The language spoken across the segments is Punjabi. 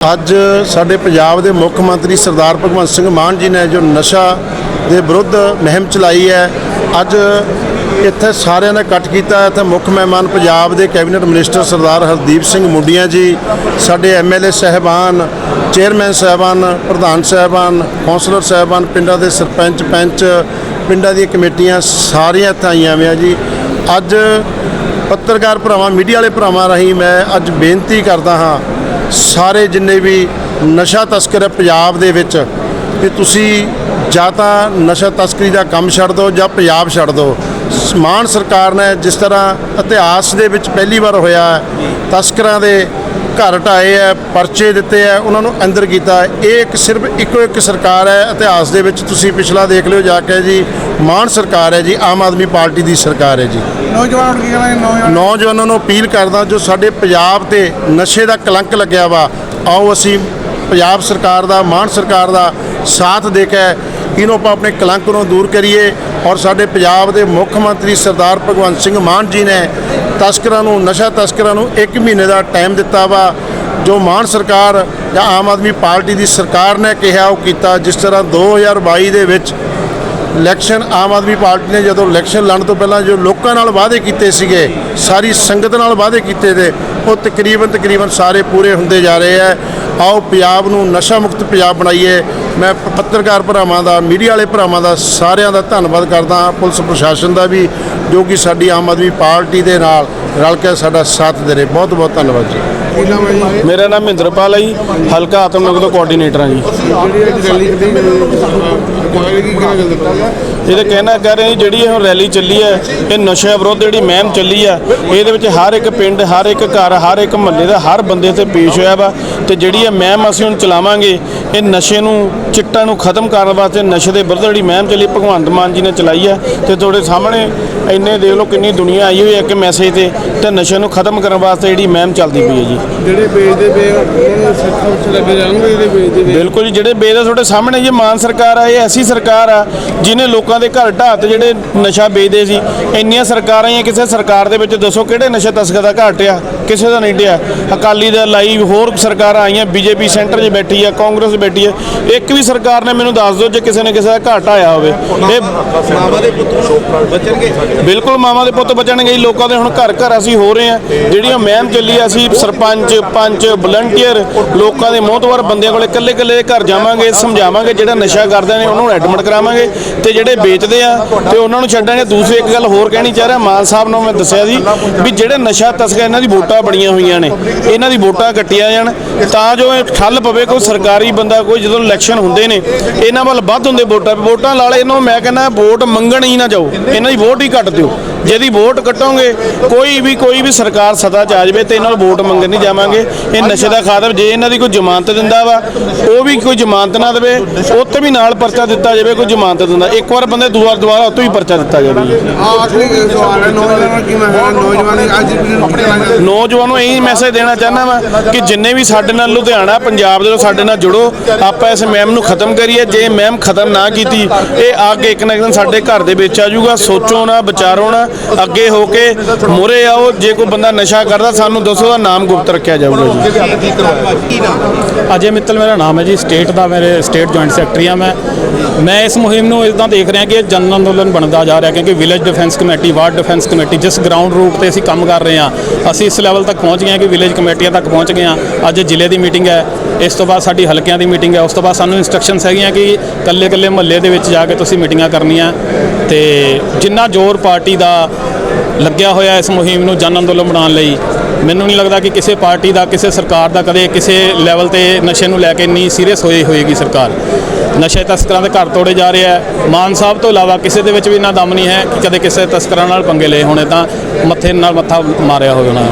ਅੱਜ ਸਾਡੇ ਪੰਜਾਬ ਦੇ ਮੁੱਖ ਮੰਤਰੀ ਸਰਦਾਰ ਭਗਵੰਤ ਸਿੰਘ ਮਾਨ ਜੀ ਨੇ ਜੋ ਨਸ਼ਾ ਦੇ ਵਿਰੁੱਧ ਮੁਹਿੰਮ ਚਲਾਈ ਹੈ, ਅੱਜ ਇੱਥੇ ਸਾਰਿਆਂ ਨੇ ਇਕੱਠ ਕੀਤਾ ਇੱਥੇ ਮੁੱਖ ਮਹਿਮਾਨ ਪੰਜਾਬ ਦੇ ਕੈਬਨਿਟ ਮਿਨਿਸਟਰ ਸਰਦਾਰ ਹਰਦੀਪ ਸਿੰਘ ਮੁੰਡੀਆਂ ਜੀ, ਸਾਡੇ ਐਮਐਲਏ ਸਹਿਬਾਨ, ਚੇਅਰਮੈਨ ਸਹਿਬਾਨ, ਪ੍ਰਧਾਨ ਸਹਿਬਾਨ, ਕੌਂਸਲਰ ਸਹਿਬਾਨ, ਪਿੰਡਾਂ ਦੇ ਸਰਪੰਚ, ਪੰਚ, ਪਿੰਡਾਂ ਦੀਆਂ ਕਮੇਟੀਆਂ ਸਾਰੀਆਂ ਇੱਥੇ ਆਈਆਂ ਹੋਈਆਂ ਜੀ। ਅੱਜ ਪੱਤਰਕਾਰ ਭਰਾਵਾਂ, ਮੀਡੀਆ ਵਾਲੇ ਭਰਾਵਾਂ ਰਾਹੀਂ ਮੈਂ ਅੱਜ ਬੇਨਤੀ ਕਰਦਾ ਹਾਂ ਸਾਰੇ ਜਿੰਨੇ ਵੀ ਨਸ਼ਾ ਤਸਕਰ ਹੈ ਪੰਜਾਬ ਦੇ ਵਿੱਚ ਕਿ ਤੁਸੀਂ ਜਾਂ ਤਾਂ ਨਸ਼ਾ ਤਸਕਰੀ ਦਾ ਕੰਮ ਛੱਡ ਦਿਓ ਜਾਂ ਪੰਜਾਬ ਛੱਡ ਦਿਓ। ਸਮਾਨ ਸਰਕਾਰ ਨੇ ਜਿਸ ਤਰ੍ਹਾਂ ਇਤਿਹਾਸ ਦੇ ਵਿੱਚ ਪਹਿਲੀ ਵਾਰ ਹੋਇਆ ਤਸਕਰਾਂ ਦੇ ਘਰ ਢਾਏ ਹੈ ਪਰਚੇ ਦਿੱਤੇ ਹੈ ਉਹਨਾਂ ਨੂੰ ਅੰਦਰ ਕੀਤਾ। ਇਹ ਇੱਕ ਸਿਰਫ ਇੱਕੋ ਇੱਕ ਸਰਕਾਰ ਹੈ ਇਤਿਹਾਸ ਦੇ ਵਿੱਚ ਤੁਸੀਂ ਪਿਛਲਾ ਦੇਖ ਲਿਓ ਜਾ ਕੇ ਜੀ ਮਾਨ ਸਰਕਾਰ ਹੈ ਜੀ ਆਮ ਆਦਮੀ ਪਾਰਟੀ ਦੀ ਸਰਕਾਰ ਹੈ ਜੀ। ਨੌਜਵਾਨ ਕੀ ਕਹਿਣਾ ਹੈ ਨੌਜਵਾਨ ਨੌਜਵਾਨਾਂ ਨੂੰ ਅਪੀਲ ਕਰਦਾ ਜੋ ਸਾਡੇ ਪੰਜਾਬ ਤੇ ਨਸ਼ੇ ਦਾ ਕਲੰਕ ਲੱਗਿਆ ਵਾ ਆਓ ਅਸੀਂ ਪੰਜਾਬ ਸਰਕਾਰ ਦਾ ਮਾਨ ਸਰਕਾਰ ਦਾ ਸਾਥ ਦੇ ਕੇ ਇਹਨੂੰ ਆਪਾਂ ਆਪਣੇ ਕਲੰਕ ਨੂੰ ਦੂਰ ਕਰੀਏ। ਔਰ ਸਾਡੇ ਪੰਜਾਬ ਦੇ ਮੁੱਖ ਮੰਤਰੀ ਸਰਦਾਰ ਭਗਵੰਤ ਸਿੰਘ ਮਾਨ ਜੀ ਨੇ ਤਸਕਰਾਂ ਨੂੰ, ਨਸ਼ਾ ਤਸਕਰਾਂ ਨੂੰ 1 ਮਹੀਨੇ ਦਾ ਟਾਈਮ ਦਿੱਤਾ ਵਾ, ਜੋ ਮਾਨ ਸਰਕਾਰ ਜਾਂ ਆਮ ਆਦਮੀ ਪਾਰਟੀ ਦੀ ਸਰਕਾਰ ਨੇ ਕਿਹਾ ਉਹ ਕੀਤਾ, ਜਿਸ ਤਰ੍ਹਾਂ 2022 ਦੇ ਵਿੱਚ ਇਲੈਕਸ਼ਨ ਆਮ ਆਦਮੀ ਪਾਰਟੀ ਨੇ ਜਦੋਂ ਇਲੈਕਸ਼ਨ ਲੜਨ ਤੋਂ ਪਹਿਲਾਂ ਜੋ ਲੋਕਾਂ ਨਾਲ ਵਾਅਦੇ ਕੀਤੇ ਸੀਗੇ, ਸਾਰੀ ਸੰਗਤ ਨਾਲ ਵਾਅਦੇ ਕੀਤੇ ਤੇ ਉਹ ਤਕਰੀਬਨ ਤਕਰੀਬਨ ਸਾਰੇ ਪੂਰੇ ਹੁੰਦੇ ਜਾ ਰਹੇ ਆ। ਆਓ ਪੰਜਾਬ ਨੂੰ ਨਸ਼ਾ ਮੁਕਤ ਪੰਜਾਬ ਬਣਾਈਏ ਮੈਂ ਪੱਤਰਕਾਰ ਭਰਾਵਾਂ ਦਾ, ਮੀਡੀਆ ਵਾਲੇ ਭਰਾਵਾਂ ਦਾ ਸਾਰਿਆਂ ਦਾ ਧੰਨਵਾਦ ਕਰਦਾ ਹਾਂ, ਪੁਲਿਸ ਪ੍ਰਸ਼ਾਸਨ ਦਾ ਵੀ, ਜੋ ਕਿ ਸਾਡੀ ਆਮ ਆਦਮੀ ਪਾਰਟੀ ਦੇ ਨਾਲ ਰਲ ਕੇ ਸਾਡਾ ਸਾਥ ਦੇ ਰਹੇ। ਬਹੁਤ ਬਹੁਤ ਧੰਨਵਾਦ ਜੀ। ਕੀ ਨਾਮ ਹੈ ਜੀ? ਮੇਰਾ ਨਾਮ ਮਹਿੰਦਰਪਾਲ ਹੈ ਜੀ ਹਲਕਾ ਆਤਮਨਗਰ ਤੋਂ ਕੋਆਰਡੀਨੇਟਰ ਹਾਂ ਜੀ। ਜਿਹੜੀ ਅੱਜ ਰੈਲੀ ਕੱਢੀ ਗਈ ਕੀ ਕਹਿਣਾ ਚਾਹੁੰਦੇ ਇਹਦੇ ਕਹਿਣਾ ਕਰ ਰਹੇ ਜੀ ਜਿਹੜੀ ਇਹ ਹੁਣ ਰੈਲੀ ਚੱਲੀ ਹੈ ਇਹ ਨਸ਼ਾ ਵਿਰੁੱਧ ਜਿਹੜੀ ਮੁਹਿੰਮ ਚੱਲੀ ਆ ਇਹਦੇ ਵਿੱਚ ਹਰ ਇੱਕ ਪਿੰਡ ਹਰ ਇੱਕ ਘਰ ਹਰ ਇੱਕ ਮਹੱਲੇ ਦਾ ਹਰ ਬੰਦੇ ਤੇ ਪੇਸ਼ ਹੋਇਆ ਵਾ ਤੇ ਜਿਹੜੀ ਇਹ ਮੁਹਿੰਮ ਅਸੀਂ ਹੁਣ ਚਲਾਵਾਂਗੇ ਇਹ ਨਸ਼ੇ ਨੂੰ ਚਿੱਟਾ ਨੂੰ ਖਤਮ ਕਰਨ ਵਾਸਤੇ ਨਸ਼ੇ ਦੇ ਵਿਰੁੱਧ ਜਿਹੜੀ ਮੁਹਿੰਮ ਚੱਲੀ ਭਗਵੰਤ ਮਾਨ ਜੀ ਨੇ ਚਲਾਈ ਹੈ ਤੇ ਤੁਹਾਡੇ ਸਾਹਮਣੇ ਇੰਨੇ ਦੇਖ ਲਓ ਕਿੰਨੀ ਦੁਨੀਆ ਆਈ ਹੋਈ ਹੈ ਇੱਕ ਮੈਸੇਜ ਤੇ ਤੇ ਨਸ਼ੇ ਨੂੰ ਖਤਮ ਕਰਨ ਵਾਸਤੇ ਜਿਹੜੀ ਮੁਹਿੰਮ ਚੱਲਦੀ ਪਈ ਹੈ ਜੀ। ਜਿਹੜੇ ਵੇਚਦੇ ਪਏ ਆ, ਉਹਨਾਂ ਨੂੰ ਸਿੱਖਾਂ ਵਿੱਚ ਲੱਗੇ ਜਾਣਗੇ ਜਿਹੜੇ ਵੇਚਦੇ ਪਏ ਬਿਲਕੁਲ ਜੀ ਜਿਹੜੇ ਬੇਦ ਤੁਹਾਡੇ ਸਾਹਮਣੇ ਜੀ ਮਾਨ ਸਰਕਾਰ ਆ ਇਹ ਐਸੀ ਸਰਕਾਰ ਆ ਜਿਹਨੇ ਲੋਕਾਂ ਦੇ ਘਰ ਢਾਹ ਤੇ ਜਿਹੜੇ ਨਸ਼ਾ ਵੇਚਦੇ ਸੀ ਇੰਨੀਆਂ ਸਰਕਾਰਾਂ ਹੀ ਆ, ਕਿਸੇ ਸਰਕਾਰ ਦੇ ਵਿੱਚ ਦੱਸੋ ਕਿਹੜੇ ਨਸ਼ਾ ਤਸਕਰ ਦਾ ਘਾਟ ਆ ਕਿਸੇ ਦਾ ਨਹੀਂ ਡਿਆ ਅਕਾਲੀ ਦਾ ਲਾਈ ਹੋਰ ਸਰਕਾਰਾਂ ਆਈਆਂ ਬੀਜੇਪੀ ਸੈਂਟਰ 'ਚ ਬੈਠੀ ਆ ਕਾਂਗਰਸ ਬੈਠੀ ਆ ਇੱਕ ਵੀ ਸਰਕਾਰ ਨੇ ਮੈਨੂੰ ਦੱਸ ਦਿਓ ਜੇ ਕਿਸੇ ਨੇ ਕਿਸੇ ਦਾ ਘਾਟ ਆਇਆ ਹੋਵੇ। ਇਹ ਮਾਵਾ ਦੇ ਪੁੱਤ ਬਚਣਗੇ ਬਿਲਕੁਲ ਮਾਵਾਂ ਦੇ ਪੁੱਤ ਬਚਣਗੇ ਜੀ ਲੋਕਾਂ ਦੇ ਹੁਣ ਘਰ ਘਰ ਅਸੀਂ ਹੋ ਰਹੇ ਆ ਜਿਹੜੀਆਂ ਮਹਿਮ ਚੱਲੀ ਆ, ਅਸੀਂ ਸਰਪੰਚ ਪੰਚ ਵਲੰਟੀਅਰ ਲੋਕਾਂ ਦੇ ਮੋਹਤਵਰ ਬੰਦਿਆਂ ਕੋਲੇ ਇਕੱਲੇ ਇਕੱਲੇ ਘਰ ਜਾਵਾਂਗੇ, ਸਮਝਾਵਾਂਗੇ ਜਿਹੜਾ ਨਸ਼ਾ ਕਰਦੇ ਨੇ, ਉਹਨਾਂ ਨੂੰ ਐਡਮਿਟ ਕਰਾਵਾਂਗੇ ਤੇ ਜਿਹੜੇ ਵੇਚਦੇ ਆ ਤੇ ਉਹਨਾਂ ਨੂੰ ਛੱਡਾਂਗੇ ਦੂਸਰੀ ਇੱਕ ਗੱਲ ਹੋਰ ਕਹਿਣੀ ਚਾਹ ਰਿਹਾ, ਮਾਨ ਸਾਹਿਬ ਨੂੰ ਮੈਂ ਦੱਸਿਆ ਸੀ ਵੀ ਜਿਹੜੇ ਨਸ਼ਾ ਤਸਕਰ ਇਹਨਾਂ ਦੀ ਵੋਟਾਂ ਬਣੀਆਂ ਹੋਈਆਂ ਨੇ, ਇਹਨਾਂ ਦੀ ਵੋਟਾਂ ਕੱਟੀਆਂ ਜਾਣ, ਤਾਂ ਜੋ ਇਹ ਠੱਲ ਪਵੇ ਕੋਈ ਸਰਕਾਰੀ ਬੰਦਾ, ਕੋਈ ਜਦੋਂ ਇਲੈਕਸ਼ਨ ਹੁੰਦੇ ਨੇ, ਇਹਨਾਂ ਵੱਲ ਵੱਧ ਹੁੰਦੇ ਵੋਟਾਂ ਵੋਟਾਂ ਲਾਲੇ ਇਹਨਾਂ ਨੂੰ ਮੈਂ ਕਹਿੰਦਾ ਵੋਟ ਮੰਗਣ ਹੀ ਨਾ ਜਾਓ, ਇਹਨਾਂ ਦੀ ਵੋਟ ਹੀ ਕੱਟ ਦਿਓ। ਜਿਹਦੀ ਵੋਟ ਕੱਟੋਗੇ ਕੋਈ ਵੀ ਕੋਈ ਵੀ ਸਰਕਾਰ ਸਦਾ ਚ ਆ ਜਾਵੇ ਤੇ ਇਹਨਾਂ ਨੂੰ ਵੋਟ ਮੰਗਣ ਨਹੀਂ ਜਾਵਾਂਗੇ। ਇਹ ਨਸ਼ੇ ਦਾ ਖਾਤਮ ਜੇ ਇਹਨਾਂ ਦੀ ਕੋਈ ਜ਼ਮਾਨਤ ਦਿੰਦਾ ਵਾ ਉਹ ਵੀ ਕੋਈ ਜ਼ਮਾਨਤ ਨਾ ਦੇਵੇ ਉੱਤੇ ਵੀ ਨਾਲ ਪਰਚਾ ਦਿੱਤਾ ਜਾਵੇ ਕੋਈ ਜ਼ਮਾਨਤ ਦਿੰਦਾ। ਇੱਕ ਵਾਰ ਬੰਦੇ ਦੁਬਾਰਾ ਦੁਬਾਰਾ ਉੱਤੋਂ ਹੀ ਪਰਚਾ ਦਿੱਤਾ ਜਾਵੇ। ਆਖਰੀ ਸਵਾਲ ਹੈ ਨੌਜਵਾਨਾਂ ਨੂੰ ਕੀ ਮੈਂ ਨੌਜਵਾਨ ਅੱਜ ਨੌਜਵਾਨ ਨੂੰ ਇਹੀ ਮੈਸੇਜ ਦੇਣਾ ਚਾਹੁੰਦਾ ਵਾਂ ਕਿ ਜਿੰਨੇ ਵੀ ਸਾਡੇ ਨਾਲ ਲੁਧਿਆਣਾ ਪੰਜਾਬ ਦੇ ਸਾਡੇ ਨਾਲ ਜੁੜੋ। ਆਪਾਂ ਇਸ ਮੈਮ ਨੂੰ ਖਤਮ ਕਰੀਏ। ਜੇ ਮੈਮ ਖਤਮ ਨਾ ਕੀਤੀ ਇਹ ਆ ਕੇ ਇੱਕ ਨਾ ਇੱਕ ਦਿਨ ਸਾਡੇ ਘਰ ਦੇ ਵਿੱਚ ਆ ਜਾਊਗਾ। ਸੋਚੋ ਨਾ ਵਿਚਾਰੋ ਨਾ। ਅੱਗੇ ਹੋ ਕੇ ਮੁਰੇ ਆਓ ਜੇ ਕੋਈ ਬੰਦਾ ਨਸ਼ਾ ਕਰਦਾ ਸਾਨੂੰ ਦੱਸੋ ਦਾ ਨਾਮ ਗੁਪਤ ਰੱਖਿਆ ਜਾਊਗਾ ਜੀ। ਅਜੇ ਮਿੱਤਲ ਮੇਰਾ ਨਾਮ ਹੈ ਜੀ ਸਟੇਟ ਦਾ ਮੇਰੇ ਸਟੇਟ ਜੁਆਇੰਟ ਸੈਕਟਰੀ ਆ ਮੈਂ। ਮੈਂ ਇਸ ਮੁਹਿੰਮ ਨੂੰ ਇਦਾਂ ਦੇਖ ਰਿਹਾ ਕਿ ਇਹ ਜਨ ਅੰਦੋਲਨ ਬਣਦਾ ਜਾ ਰਿਹਾ ਕਿਉਂਕਿ village defence committee ward defence committee ਜਿਸ ਗਰਾਊਂਡ ਰੂਟ ਤੇ ਅਸੀਂ ਕੰਮ ਕਰ ਰਹੇ ਹਾਂ ਅਸੀਂ ਇਸ ਲੈਵਲ ਤੱਕ ਪਹੁੰਚ ਗਏ ਹਾਂ ਕਿ ਵਿਲੇਜ ਕਮੇਟੀਆਂ ਤੱਕ ਪਹੁੰਚ ਗਏ ਹਾਂ। ਅੱਜ ਜ਼ਿਲ੍ਹੇ ਦੀ ਮੀਟਿੰਗ ਹੈ ਇਸ ਤੋਂ ਬਾਅਦ ਸਾਡੀ ਹਲਕਿਆਂ ਦੀ ਮੀਟਿੰਗ ਹੈ ਉਸ ਤੋਂ ਬਾਅਦ ਸਾਨੂੰ ਇਨਸਟਰਕਸ਼ਨਸ ਹੈਗੀਆਂ ਕਿ ਕੱਲੇ ਕੱਲੇ ਮਹੱਲੇ ਦੇ ਵਿੱਚ ਜਾ ਕੇ ਤੁਸੀਂ ਮੀਟਿੰਗਾਂ ਕਰਨੀਆਂ। ਤੇ ਜਿੰਨਾ ਜ਼ੋਰ ਪਾਰਟੀ ਦਾ ਲੱਗਿਆ ਹੋਇਆ ਇਸ ਮੁਹਿੰਮ ਨੂੰ ਜਨ ਅੰਦੋਲਨ ਬਣਾਉਣ ਲਈ ਮੈਨੂੰ ਨਹੀਂ ਲੱਗਦਾ ਕਿ ਕਿਸੇ ਪਾਰਟੀ ਦਾ ਕਿਸੇ ਸਰਕਾਰ ਦਾ ਕਦੇ ਕਿਸੇ ਲੈਵਲ ਤੇ ਨਸ਼ੇ ਨੂੰ ਲੈ ਕੇ ਇੰਨੀ ਸੀਰੀਅਸ ਹੋਈ ਹੋਏਗੀ ਸਰਕਾਰ। ਨਸ਼ੇ ਤਸਕਰਾਂ ਦੇ ਘਰ ਤੋੜੇ ਜਾ ਰਹੇ ਹੈ ਮਾਨ ਸਾਹਿਬ ਤੋਂ ਇਲਾਵਾ ਕਿਸੇ ਦੇ ਵਿੱਚ ਵੀ ਇੰਨਾ ਦਮ ਨਹੀਂ ਹੈ ਕਿ ਕਦੇ ਕਿਸੇ ਤਸਕਰਾਂ ਨਾਲ ਪੰਗੇ ਲਏ ਹੋਣੇ ਤਾਂ ਮੱਥੇ ਨਾਲ ਮੱਥਾ ਮਾਰਿਆ ਹੋਵੇ ਉਹਨਾਂ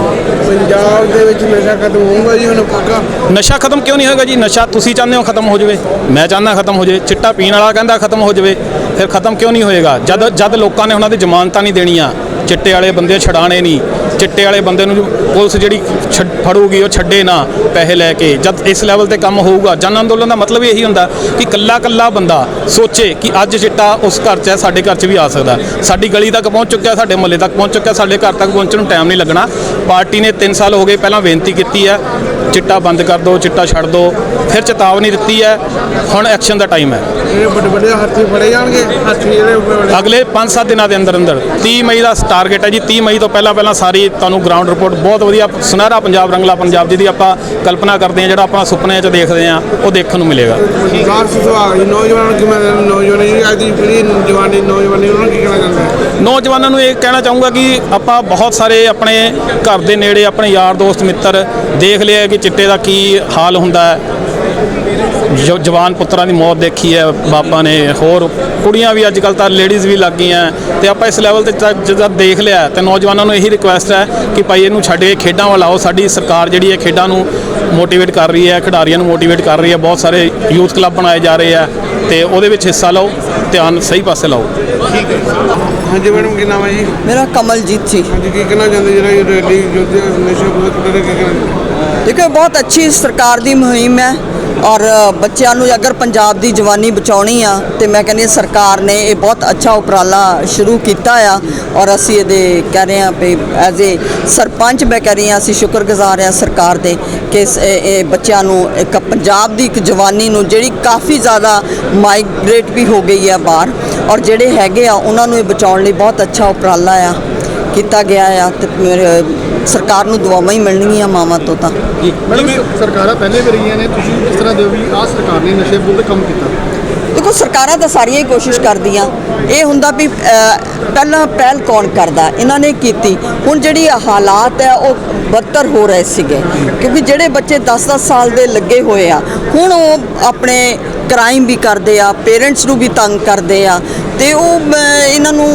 ਪੰਜਾਬ ਦੇ ਵਿੱਚ ਨਸ਼ਾ ਖਤਮ ਹੋਊਗਾ ਜੀ ਹੁਣ ਪੱਕਾ? ਨਸ਼ਾ ਖਤਮ ਕਿਉਂ ਨਹੀਂ ਹੋਏਗਾ ਜੀ? ਨਸ਼ਾ ਤੁਸੀਂ ਚਾਹੁੰਦੇ ਹੋ ਖਤਮ ਹੋ ਜਾਵੇ? ਮੈਂ ਚਾਹੁੰਦਾ ਖਤਮ ਹੋ ਜਾਵੇ। ਚਿੱਟਾ ਪੀਣ ਵਾਲਾ ਕਹਿੰਦਾ ਖਤਮ ਹੋ ਜਾਵੇ। ਫਿਰ ਖਤਮ ਕਿਉਂ ਨਹੀਂ ਹੋਏਗਾ? ਜਦ ਜਦ ਲੋਕਾਂ ਨੇ ਉਹਨਾਂ ਦੀ ਜ਼ਮਾਨਤਾਂ ਨਹੀਂ ਦੇਣੀਆਂ, ਚਿੱਟੇ ਵਾਲੇ ਬੰਦੇ ਛਡਾਣੇ ਨਹੀਂ, ਚਿੱਟੇ ਵਾਲੇ ਬੰਦੇ ਨੂੰ ਪੁਲਿਸ ਜਿਹੜੀ ਛੱਡ- ਫੜੂਗੀ, ਉਹ ਛੱਡੇ ਨਾ ਪੈਸੇ ਲੈ ਕੇ। ਜਦ ਇਸ ਲੈਵਲ ਤੇ ਕੰਮ ਹੋਊਗਾ, ਜਨ ਅੰਦੋਲਨ ਦਾ ਮਤਲਬ ਇਹੀ ਹੁੰਦਾ ਕਿ ਕੱਲਾ ਕੱਲਾ ਬੰਦਾ ਸੋਚੇ ਕਿ ਅੱਜ ਚਿੱਟਾ ਉਸ ਘਰ 'ਚ ਹੈ, ਸਾਡੇ ਘਰ 'ਚ ਵੀ ਆ ਸਕਦਾ। ਸਾਡੀ ਗਲੀ ਤੱਕ ਪਹੁੰਚ ਚੁੱਕਿਆ, ਸਾਡੇ ਮੁਹੱਲੇ ਤੱਕ ਪਹੁੰਚ ਚੁੱਕਿਆ, ਸਾਡੇ ਘਰ ਤੱਕ ਪਹੁੰਚਣ ਨੂੰ ਟਾਈਮ ਨਹੀਂ ਲੱਗਣਾ। ਪਾਰਟੀ ਨੇ 3 ਸਾਲ ਹੋ ਗਏ, ਪਹਿਲਾਂ ਬੇਨਤੀ ਕੀਤੀ ਹੈ, ਚਿੱਟਾ ਬੰਦ ਕਰ ਦਿਓ ਚਿੱਟਾ ਛੱਡ ਦਿਓ ਫਿਰ ਚੇਤਾਵਨੀ ਦਿੱਤੀ ਹੈ। ਹੁਣ ਐਕਸ਼ਨ ਦਾ ਟਾਈਮ ਹੈ। ਇਹ ਵੱਡੇ ਵੱਡੇ ਹਾਥੀ ਫੜੇ ਜਾਣਗੇ? ਹਾਥੀ ਜਿਹੜੇ ਵੱਡੇ- ਅਗਲੇ 5-7 ਦਿਨਾਂ ਦੇ ਅੰਦਰ ਅੰਦਰ 30 ਮਈ ਦਾ ਟਾਰਗੇਟ ਹੈ ਜੀ। 30 ਮਈ ਤੋਂ ਪਹਿਲਾਂ ਪਹਿਲਾਂ ਸਾਰੀ ਤੁਹਾਨੂੰ ਗਰਾਊਂਡ ਰਿਪੋਰਟ ਬਹੁਤ ਵਧੀਆ ਸੁਨਹਿਰਾ ਪੰਜਾਬ ਰੰਗਲਾ ਪੰਜਾਬ ਜਿਹਦੀ ਆਪਾਂ ਕਲਪਨਾ ਕਰਦੇ ਹਾਂ ਜਿਹੜਾ ਆਪਾਂ ਸੁਪਨੇ 'ਚ ਦੇਖਦੇ ਹਾਂ ਉਹ ਦੇਖਣ ਨੂੰ ਮਿਲੇਗਾ। ਨੌਜਵਾਨਾਂ ਕਿਵੇਂ? ਨੌਜਵਾਨ ਜੀ ਅੱਜ ਦੀ ਪੀੜ੍ਹੀ ਜਵਾਨੀ ਨੌਜਵਾਨੀ ਉਹਨਾਂ ਨੂੰ ਕੀ ਕਹਿਣਾ ਚਾਹੁੰਦੇ ਆ ਨੌਜਵਾਨਾਂ ਨੂੰ ਇਹ ਕਹਿਣਾ ਚਾਹੂੰਗਾ ਕਿ ਆਪਾਂ ਬਹੁਤ ਸਾਰੇ ਆਪਣੇ ਘਰ ਦੇ ਨੇੜੇ ਆਪਣੇ ਯਾਰ ਦੋਸਤ ਮਿੱਤਰ ਦੇਖ ਲਿਆ ਕਿ ਚਿੱਟੇ ਦਾ ਕੀ ਹਾਲ ਹੁੰਦਾ ਹੈ। ਜਵਾਨ ਪੁੱਤਰਾਂ ਦੀ ਮੌਤ ਦੇਖੀ ਹੈ ਬਾਪਾ ਨੇ ਹੋਰ ਕੁੜੀਆਂ ਵੀ ਅੱਜ ਕੱਲ ਤਾਂ ਲੇਡੀਜ਼ ਵੀ ਲੱਗ ਗਈਆਂ। ਤੇ ਆਪਾਂ ਇਸ ਲੈਵਲ ਤੇ ਜਦੋਂ ਦੇਖ ਲਿਆ ਤੇ ਨੌਜਵਾਨਾਂ ਨੂੰ ਇਹੀ ਰਿਕੁਐਸਟ ਹੈ ਕਿ ਭਾਈ ਇਹਨੂੰ ਛੱਡ ਕੇ ਖੇਡਾਂ ਵੱਲ ਆਓ। ਸਾਡੀ ਸਰਕਾਰ ਜਿਹੜੀ ਹੈ ਖੇਡਾਂ ਨੂੰ ਮੋਟੀਵੇਟ ਕਰ ਰਹੀ ਹੈ ਖਿਡਾਰੀਆਂ ਨੂੰ ਮੋਟੀਵੇਟ ਕਰ ਰਹੀ ਹੈ। ਬਹੁਤ ਸਾਰੇ ਯੂਥ ਕਲੱਬ ਬਣਾਏ ਜਾ ਰਹੇ ਆ ਤੇ ਉਹਦੇ ਵਿੱਚ ਹਿੱਸਾ ਲਓ ਧਿਆਨ ਸਹੀ ਪਾਸੇ ਲਾਓ। ਹਾਂਜੀ ਮੈਡਮ ਕੀ ਨਾਮ ਹੈ ਜੀ? ਮੇਰਾ ਕਮਲਜੀਤ ਸੀ ਹਾਂਜੀ ਕੀ ਕਹਿਣਾ ਚਾਹੁੰਦੇ ਜਿਹੜਾ ਇਹ ਰੈਲੀ ਜੋ ਨਸ਼ਾ ਵਿਰੁੱਧ ਕਰ ਕੀ ਕਹਿਣਾ? ਦੇਖੋ ਇਹ ਬਹੁਤ ਅੱਛੀ ਸਰਕਾਰ ਦੀ ਮੁਹਿੰਮ ਹੈ। ਔਰ ਬੱਚਿਆਂ ਨੂੰ ਅਗਰ ਪੰਜਾਬ ਦੀ ਜਵਾਨੀ ਬਚਾਉਣੀ ਆ, ਤੇ ਮੈਂ ਕਹਿੰਦੀ ਹਾਂ ਸਰਕਾਰ ਨੇ ਇਹ ਬਹੁਤ ਅੱਛਾ ਉਪਰਾਲਾ ਸ਼ੁਰੂ ਕੀਤਾ ਆ। ਔਰ ਅਸੀਂ ਇਹਦੇ ਕਹਿ ਰਹੇ ਹਾਂ ਵੀ ਐਜ਼ ਏ ਸਰਪੰਚ ਮੈਂ ਕਹਿ ਰਹੀ ਹਾਂ, ਅਸੀਂ ਸ਼ੁਕਰਗੁਜ਼ਾਰ ਹਾਂ ਸਰਕਾਰ ਦੇ ਕਿ ਇਹ ਬੱਚਿਆਂ ਨੂੰ ਇੱਕ ਪੰਜਾਬ ਦੀ ਇੱਕ ਜਵਾਨੀ ਨੂੰ ਜਿਹੜੀ ਕਾਫੀ ਜ਼ਿਆਦਾ ਮਾਈਗ੍ਰੇਟ ਵੀ ਹੋ ਗਈ ਆ ਬਾਹਰ। ਔਰ ਜਿਹੜੇ ਹੈਗੇ ਆ, ਉਹਨਾਂ ਨੂੰ ਇਹ ਬਚਾਉਣ ਲਈ ਬਹੁਤ ਅੱਛਾ ਉਪਰਾਲਾ ਆ ਕੀਤਾ ਗਿਆ ਆ ਤੇ ਮੇਰੇ ਸਰਕਾਰ ਨੂੰ ਦੁਆਵਾਂ ਹੀ ਮਿਲਣਗੀਆਂ ਮਾਵਾਂ ਤੋਂ ਤਾਂ। ਮੈਡਮ ਸਰਕਾਰਾਂ ਪਹਿਲੇ ਵੀ ਰਹੀਆਂ ਨੇ ਤੁਸੀਂ ਕਿਸ ਤਰ੍ਹਾਂ ਦਿਓ ਵੀ ਆਹ ਸਰਕਾਰ ਨੇ ਨਸ਼ੇ ਵਿਰੁੱਧ ਕੰਮ ਕੀਤਾ। ਦੇਖੋ ਸਰਕਾਰਾਂ ਤਾਂ ਸਾਰੀਆਂ ਹੀ ਕੋਸ਼ਿਸ਼ ਕਰਦੀਆਂ। ਇਹ ਹੁੰਦਾ ਵੀ ਪਹਿਲਾਂ ਪਹਿਲ ਕੌਣ ਕਰਦਾ? ਇਹਨਾਂ ਨੇ ਕੀਤੀ। ਹੁਣ ਜਿਹੜੀ ਹਾਲਾਤ ਹੈ ਉਹ ਬੱਤਰ ਹੋ ਰਹੇ ਸੀਗੇ। ਕਿਉਂਕਿ ਜਿਹੜੇ ਬੱਚੇ 10-10 ਸਾਲ ਦੇ ਲੱਗੇ ਹੋਏ ਆ ਹੁਣ ਉਹ ਆਪਣੇ ਕ੍ਰਾਈਮ ਵੀ ਕਰਦੇ ਆ ਪੇਰੈਂਟਸ ਨੂੰ ਵੀ ਤੰਗ ਕਰਦੇ ਆ। ਤੇ ਉਹ ਇਹਨਾਂ ਨੂੰ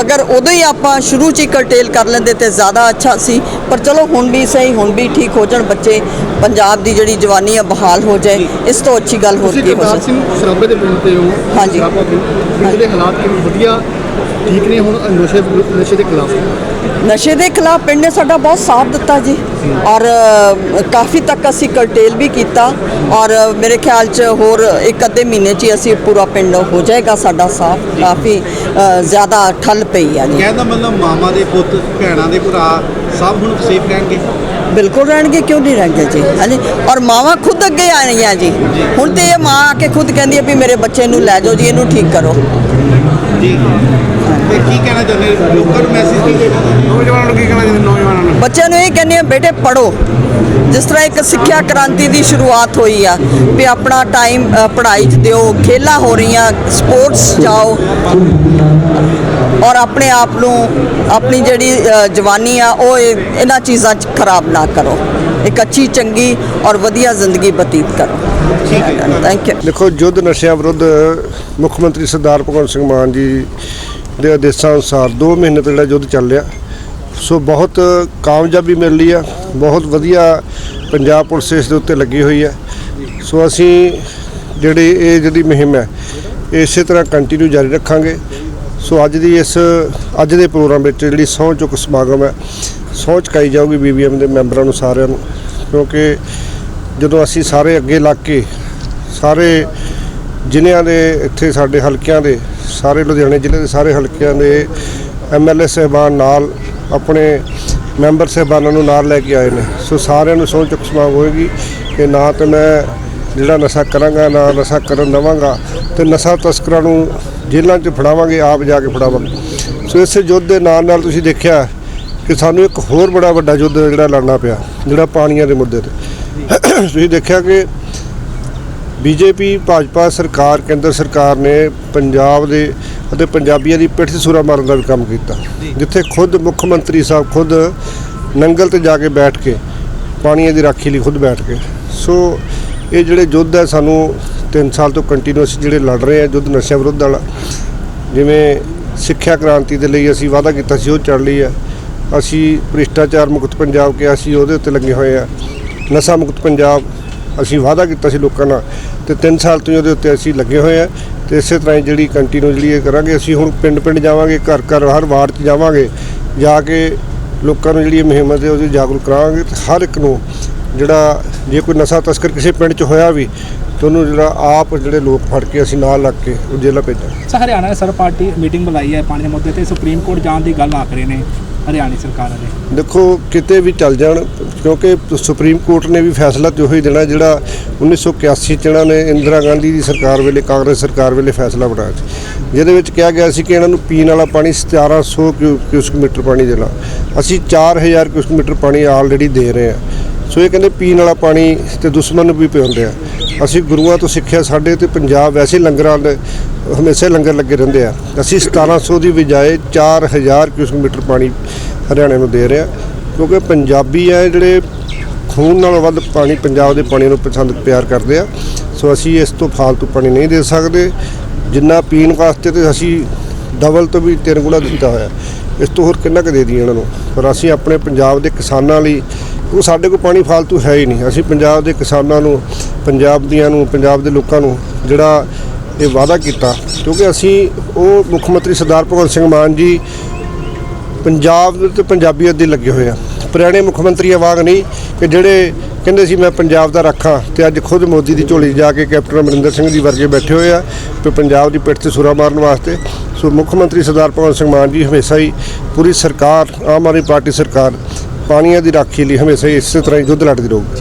ਅਗਰ ਉਦੋਂ ਹੀ ਆਪਾਂ ਸ਼ੁਰੂ ਚ ਹੀ ਕਰਟੇਲ ਕਰ ਲੈਂਦੇ ਤੇ ਜ਼ਿਆਦਾ ਅੱਛਾ ਸੀ ਪਰ ਚਲੋ ਹੁਣ ਵੀ ਸਹੀ ਹੁਣ ਵੀ ਠੀਕ ਹੋ ਜਾਣ ਬੱਚੇ ਪੰਜਾਬ ਦੀ ਜਿਹੜੀ ਜਵਾਨੀ ਆ ਬਹਾਲ ਹੋ ਜਾਏ ਇਸ ਤੋਂ ਅੱਛੀ ਗੱਲ ਹੋਰ ਤੁਸੀਂ ਕੀ ਹੋ ਸਕਦੀ? ਸਿੰਘ ਸਰਾਭੇ ਦੇ ਪਿੰਡ ਤੇ ਹੋ। ਹਾਂਜੀ। ਪਿੰਡ ਦੇ ਹਾਲਾਤ ਕਿੰਨੇ ਵਧੀਆ ਠੀਕ ਨੇ ਹੁਣ ਨਸ਼ੇ ਨਸ਼ੇ ਦੇ ਖਿਲਾਫ। ਨਸ਼ੇ ਦੇ ਖਿਲਾਫ ਪਿੰਡ ਨੇ ਸਾਡਾ ਬਹੁਤ ਸਾਥ ਦਿੱਤਾ ਜੀ। ਔਰ ਕਾਫੀ ਤੱਕ ਅਸੀਂ ਕਰਟੇਲ ਵੀ ਕੀਤਾ। ਔਰ ਮੇਰੇ ਖਿਆਲ 'ਚ ਹੋਰ ਇੱਕ ਅੱਧੇ ਮਹੀਨੇ 'ਚ ਅਸੀਂ ਪੂਰਾ ਪਿੰਡ ਹੋ ਜਾਏਗਾ ਸਾਡਾ ਸਾਫ਼ ਕਾਫੀ ਜ਼ਿਆਦਾ ਠੱਲ ਪਈ ਆ ਜੀ। ਕਹਿਣ ਦਾ ਮਤਲਬ ਮਾਮਾ ਦੇ ਪੁੱਤ ਭੈਣਾਂ ਦੇ ਭਰਾ ਸਭ ਹੁਣ ਸੇਫ ਰਹਿਣਗੇ? ਬਿਲਕੁਲ ਰਹਿਣਗੇ ਕਿਉਂ ਨਹੀਂ ਰਹਿਣਗੇ ਜੀ? ਹਾਂਜੀ। ਔਰ ਮਾਵਾਂ ਖੁਦ ਅੱਗੇ ਆ ਰਹੀਆਂ ਜੀ। ਹੁਣ ਤੇ ਇਹ ਮਾਂ ਆ ਕੇ ਖੁਦ ਕਹਿੰਦੀ ਹੈ ਵੀ ਮੇਰੇ ਬੱਚੇ ਨੂੰ ਲੈ ਜਾਓ ਜੀ ਇਹਨੂੰ ਠੀਕ ਕਰੋ। ਜੀ। ਤੇ ਕੀ ਕਹਿਣਾ ਚਾਹੁੰਦੇ ਲੋਕਾਂ ਨੂੰ ਮੈਸੇਜ ਕੀ ਦੇਣਾ ਨੌਜਵਾਨਾਂ ਨੂੰ ਕੀ ਕਹਿਣਾ ਚਾਹੁੰਦੇ ਨੌਜਵਾਨਾਂ ਨੂੰ। ਬੱਚਿਆਂ ਨੂੰ ਇਹ ਕਹਿੰਦੇ ਆ ਬੇਟੇ ਪੜੋ ਜਿਸ ਤਰ੍ਹਾਂ ਇੱਕ ਸਿੱਖਿਆ ਕ੍ਰਾਂਤੀ ਦੀ ਸ਼ੁਰੂਆਤ ਹੋਈ ਆ ਵੀ ਆਪਣਾ ਟਾਈਮ ਪੜ੍ਹਾਈ 'ਚ ਦਿਓ ਖੇਲਾਂ ਹੋ ਰਹੀਆਂ ਸਪੋਰਟਸ ਜਾਓ। ਔਰ ਆਪਣੇ ਆਪ ਨੂੰ ਆਪਣੀ ਜਿਹੜੀ ਜਵਾਨੀ ਆ ਉਹ ਇਹ- ਇਹਨਾਂ ਚੀਜ਼ਾਂ 'ਚ ਖਰਾਬ ਨਾ ਕਰੋ। ਇੱਕ ਅੱਛੀ ਚੰਗੀ ਔਰ ਵਧੀਆ ਜ਼ਿੰਦਗੀ ਬਤੀਤ ਕਰੋ। ਠੀਕ ਹੈ। ਥੈਂਕ ਯੂ ਦੇਖੋ ਯੁੱਧ ਨਸ਼ਿਆਂ ਵਿਰੁੱਧ ਮੁੱਖ ਮੰਤਰੀ ਸਰਦਾਰ ਭਗਵੰਤ ਸਿੰਘ ਮਾਨ ਜੀ ਦੇ ਆਦੇਸ਼ਾਂ ਅਨੁਸਾਰ 2 ਮਹੀਨੇ ਤੋਂ ਜਿਹੜਾ ਯੁੱਧ ਚੱਲ ਰਿਹਾ, ਸੋ ਬਹੁਤ ਕਾਮਯਾਬੀ ਮਿਲ ਰਹੀ ਆ, ਬਹੁਤ ਵਧੀਆ ਪੰਜਾਬ ਪੁਲਿਸ ਇਸ ਦੇ ਉੱਤੇ ਲੱਗੀ ਹੋਈ ਹੈ ਸੋ ਅਸੀਂ ਜਿਹੜੀ ਇਹ ਜਿਹੜੀ ਮੁਹਿੰਮ ਹੈ ਇਹ ਇਸੇ ਤਰ੍ਹਾਂ ਕੰਟੀਨਿਊ ਜਾਰੀ ਰੱਖਾਂਗੇ। ਸੋ ਅੱਜ ਦੀ ਇਸ, ਅੱਜ ਦੇ ਪ੍ਰੋਗਰਾਮ ਵਿੱਚ ਜਿਹੜੀ ਸਹੁੰ ਚੁੱਕ ਸਮਾਗਮ ਹੈ, ਸਹੁੰ ਚੁਕਾਈ ਜਾਊਗੀ ਬੀਬੀਐਮ ਦੇ ਮੈਂਬਰਾਂ ਨੂੰ ਸਾਰਿਆਂ ਨੂੰ, ਕਿਉਂਕਿ ਜਦੋਂ ਅਸੀਂ ਸਾਰੇ ਅੱਗੇ ਲੱਗ ਕੇ, ਸਾਰੇ ਜ਼ਿਲ੍ਹਿਆਂ ਦੇ ਇੱਥੇ ਸਾਡੇ ਹਲਕਿਆਂ ਦੇ ਸਾਰੇ ਲੁਧਿਆਣੇ ਜ਼ਿਲ੍ਹੇ ਦੇ ਸਾਰੇ ਹਲਕਿਆਂ ਦੇ ਐਮਐਲਏ ਸਹਿਬਾਨ ਨਾਲ, ਆਪਣੇ ਮੈਂਬਰ ਸਹਿਬਾਨਾਂ ਨੂੰ ਨਾਲ ਲੈ ਕੇ ਆਏ ਨੇ। ਸੋ ਸਾਰਿਆਂ ਨੂੰ ਸਹੁੰ ਚੁੱਕ ਸਮਾਗਮ ਹੋਏਗੀ ਕਿ ਨਾ ਤੇ ਮੈਂ ਜਿਹੜਾ ਨਸ਼ਾ ਕਰਾਂਗਾ, ਨਾ ਨਸ਼ਾ ਕਰਨ ਦੇਵਾਂਗਾ ਤੇ ਨਸ਼ਾ ਤਸਕਰਾਂ ਨੂੰ ਜੇਲ੍ਹਾਂ 'ਚ ਫੜਾਵਾਂਗੇ, ਆਪ ਜਾ ਕੇ ਫੜਾਵਾਂਗੇ। ਸੋ ਇਸੇ ਯੁੱਧ ਦੇ ਨਾਲ ਨਾਲ ਤੁਸੀਂ ਦੇਖਿਆ ਕਿ ਸਾਨੂੰ ਇੱਕ ਹੋਰ ਬੜਾ ਵੱਡਾ ਯੁੱਧ ਜਿਹੜਾ ਲੜਨਾ ਪਿਆ, ਜਿਹੜਾ ਪਾਣੀਆਂ ਦੇ ਮੁੱਦੇ ਤੇ। ਤੁਸੀਂ ਦੇਖਿਆ ਕਿ ਬੀਜੇਪੀ ਭਾਜਪਾ ਸਰਕਾਰ ਕੇਂਦਰ ਸਰਕਾਰ ਨੇ ਪੰਜਾਬ ਦੇ ਅਤੇ ਪੰਜਾਬੀਆਂ ਦੀ ਪਿੱਠ ਸੂਰਾ ਮਾਰਨ ਦਾ ਵੀ ਕੰਮ ਕੀਤਾ। ਜਿੱਥੇ ਖੁਦ ਮੁੱਖ ਮੰਤਰੀ ਸਾਹਿਬ ਖੁਦ ਨੰਗਲ ਤੇ ਜਾ ਕੇ ਬੈਠ ਕੇ ਪਾਣੀਆਂ ਦੀ ਰਾਖੀ ਲਈ ਖੁਦ ਬੈਠ ਕੇ। ਸੋ ਇਹ ਜਿਹੜੇ ਯੁੱਧ ਹੈ ਸਾਨੂੰ 3 ਸਾਲ ਤੋਂ ਕੰਟੀਨਿਊਸ ਜਿਹੜੇ ਲੜ ਰਹੇ ਆ ਯੁੱਧ ਨਸ਼ਿਆਂ ਵਿਰੁੱਧ ਵਾਲਾ ਜਿਵੇਂ ਸਿੱਖਿਆ ਕ੍ਰਾਂਤੀ ਦੇ ਲਈ ਅਸੀਂ ਵਾਅਦਾ ਕੀਤਾ ਸੀ ਉਹ ਚੱਲ ਰਹੀ ਹੈ ਅਸੀਂ ਭ੍ਰਿਸ਼ਟਾਚਾਰ ਮੁਕਤ ਪੰਜਾਬ ਕਿਹਾ ਸੀ ਉਹਦੇ ਉੱਤੇ ਲੱਗੇ ਹੋਏ ਆ। ਨਸ਼ਾ ਮੁਕਤ ਪੰਜਾਬ ਅਸੀਂ ਵਾਅਦਾ ਕੀਤਾ ਸੀ ਲੋਕਾਂ ਨਾਲ ਤੇ 3 ਸਾਲ ਤੋਂ ਹੀ ਉਹਦੇ ਉੱਤੇ ਅਸੀਂ ਲੱਗੇ ਹੋਏ ਆ ਤੇ ਇਸੇ ਤਰ੍ਹਾਂ ਹੀ ਜਿਹੜੀ ਕੰਟੀਨਿਊ ਜਿਹੜੀ ਇਹ ਕਰਾਂਗੇ, ਅਸੀਂ ਹੁਣ ਪਿੰਡ ਪਿੰਡ ਜਾਵਾਂਗੇ ਘਰ ਘਰ ਹਰ ਵਾਰਡ 'ਚ ਜਾਵਾਂਗੇ, ਜਾ ਕੇ ਲੋਕਾਂ ਨੂੰ ਜਿਹੜੀ ਇਹ ਮੁਹਿੰਮ ਹੈ ਉਹਦੀ ਜਾਗਰੂਕ ਕਰਾਵਾਂਗੇ ਤੇ ਹਰ ਇੱਕ ਨੂੰ ਜਿਹੜਾ ਜੇ ਕੋਈ ਨਸ਼ਾ ਤਸਕਰ ਕਿਸੇ ਪਿੰਡ 'ਚ ਹੋਇਆ ਵੀ ਤੇ ਉਹਨੂੰ ਜਿਹੜਾ ਆਪ ਜਿਹੜੇ ਲੋਕ ਫੜ ਕੇ ਅਸੀਂ ਨਾਲ ਲੱਗ ਕੇ ਉਹ ਜੇਲ੍ਹਾਂ ਭੇਜਾਂਗੇ। Sir Haryana sir party meeting ਬੁਲਾਈ ਹੈ ਪਾਣੀ ਦੇ ਮੁੱਦੇ ਤੇ, ਸੁਪਰੀਮ ਕੋਰਟ ਜਾਣ ਦੀ ਗੱਲ ਆਖ ਰਹੇ ਨੇ। ਹਰਿਆਣਾ ਸਰਕਾਰ ਵਾਲੇ। ਦੇਖੋ, ਕਿਤੇ ਵੀ ਚੱਲ ਜਾਣ, ਕਿਉਂਕਿ ਸੁਪਰੀਮ ਕੋਰਟ ਨੇ ਵੀ ਫੈਸਲਾ ਤੇ ਉਹੀ ਦੇਣਾ ਜਿਹੜਾ 1981 ਚ ਇਹਨਾਂ ਨੇ ਇੰਦਰਾ ਗਾਂਧੀ ਦੀ ਸਰਕਾਰ ਵੇਲੇ, ਕਾਂਗਰਸ ਸਰਕਾਰ ਵੇਲੇ ਫੈਸਲਾ ਬਣਾਇਆ ਸੀ। ਜਿਹਦੇ ਵਿੱਚ ਕਿਹਾ ਗਿਆ ਸੀ ਕਿ ਇਹਨਾਂ ਨੂੰ ਪੀਣ ਵਾਲਾ ਪਾਣੀ 1700 ਕਿਊ- ਕਿਊਸਕ ਮੀਟਰ ਪਾਣੀ ਦੇਣਾ। ਅਸੀਂ 4000 ਕਿਊਸਕ ਮੀਟਰ ਪਾਣੀ ਆਲਰੇਡੀ ਦੇ ਰਹੇ ਹਾਂ। ਸੋ ਇਹ ਕਹਿੰਦੇ ਪੀਣ ਵਾਲਾ ਪਾਣੀ ਤੇ ਦੁਸ਼ਮਣ ਨੂੰ ਵੀ ਪਿਆਉਂਦੇ ਆ। ਅਸੀਂ ਗੁਰੂਆਂ ਤੋਂ ਸਿੱਖਿਆ, ਸਾਡੇ ਤੇ ਪੰਜਾਬ ਵੈਸੇ ਲੰਗਰਾਂ ਦੇ ਹਮੇਸ਼ਾ ਹੀ ਲੰਗਰ ਲੱਗੇ ਰਹਿੰਦੇ ਆ। ਅਸੀਂ 1700 ਦੀ ਬਜਾਏ 4000 ਕਿਊਸਕ ਮੀਟਰ ਪਾਣੀ ਹਰਿਆਣੇ ਨੂੰ ਦੇ ਰਹੇ ਆ, ਕਿਉਂਕਿ ਪੰਜਾਬੀ ਆ ਜਿਹੜੇ ਖੂਨ ਨਾਲੋਂ ਵੱਧ ਪਾਣੀ ਪੰਜਾਬ ਦੇ ਪਾਣੀ ਨੂੰ ਪਸੰਦ, ਪਿਆਰ ਕਰਦੇ ਆ। ਸੋ ਅਸੀਂ ਇਸ ਤੋਂ ਫਾਲਤੂ ਪਾਣੀ ਨਹੀਂ ਦੇ ਸਕਦੇ। ਜਿੰਨਾ ਪੀਣ ਵਾਸਤੇ ਤੇ ਅਸੀਂ ਡਬਲ ਤੋਂ ਵੀ ਤਿੰਨ ਗੁਣਾ ਦਿੱਤਾ ਹੋਇਆ। ਇਸ ਤੋਂ ਹੋਰ ਕਿੰਨਾ ਕੁ ਦੇ ਦਈਏ ਇਹਨਾਂ ਨੂੰ? ਪਰ ਅਸੀਂ ਆਪਣੇ ਪੰਜਾਬ ਦੇ ਕਿਸਾਨਾਂ ਲਈ, ਉਹ ਸਾਡੇ ਕੋਲ ਪਾਣੀ ਫਾਲਤੂ ਹੈ ਹੀ ਨਹੀਂ। ਅਸੀਂ ਪੰਜਾਬ ਦੇ ਕਿਸਾਨਾਂ ਨੂੰ ਪੰਜਾਬ ਦੀਆਂ ਨੂੰ, ਪੰਜਾਬ ਦੇ ਲੋਕਾਂ ਨੂੰ ਜਿਹੜਾ ਇਹ ਵਾਅਦਾ ਕੀਤਾ, ਕਿਉਂਕਿ ਅਸੀਂ ਉਹ ਮੁੱਖ ਮੰਤਰੀ ਸਰਦਾਰ ਭਗਵੰਤ ਸਿੰਘ ਮਾਨ ਜੀ ਪੰਜਾਬ ਤੇ ਪੰਜਾਬੀਅਤ ਦੇ ਲੱਗੇ ਹੋਏ ਆ। ਪੁਰਾਣੇ ਮੁੱਖ ਮੰਤਰੀਆਂ ਵਾਂਗ ਨਹੀਂ ਕਿ ਜਿਹੜੇ ਕਹਿੰਦੇ ਸੀ ਮੈਂ ਪੰਜਾਬ ਦਾ ਰੱਖਾਂ ਤੇ ਅੱਜ ਖੁਦ ਮੋਦੀ ਦੀ ਝੋਲੀ 'ਚ ਜਾ ਕੇ ਕੈਪਟਨ ਅਮਰਿੰਦਰ ਸਿੰਘ ਜੀ ਵਰਗੇ ਬੈਠੇ ਹੋਏ ਆ ਤੇ ਪੰਜਾਬ ਦੀ ਪਿੱਠ ਤੇ ਸੁਰਾ ਮਾਰਨ ਵਾਸਤੇ। ਸੋ ਮੁੱਖ ਮੰਤਰੀ ਸਰਦਾਰ ਭਗਵੰਤ ਸਿੰਘ ਮਾਨ ਜੀ ਹਮੇਸ਼ਾ ਹੀ ਪੂਰੀ ਸਰਕਾਰ, ਆਮ ਆਦਮੀ ਪਾਰਟੀ ਸਰਕਾਰ, ਪਾਣੀਆਂ ਦੀ ਰਾਖੀ ਲਈ ਹਮੇਸ਼ਾ ਹੀ ਇਸੇ ਤਰ੍ਹਾਂ ਹੀ ਯੁੱਧ ਲੜਦੀ ਰਹੂਗੀ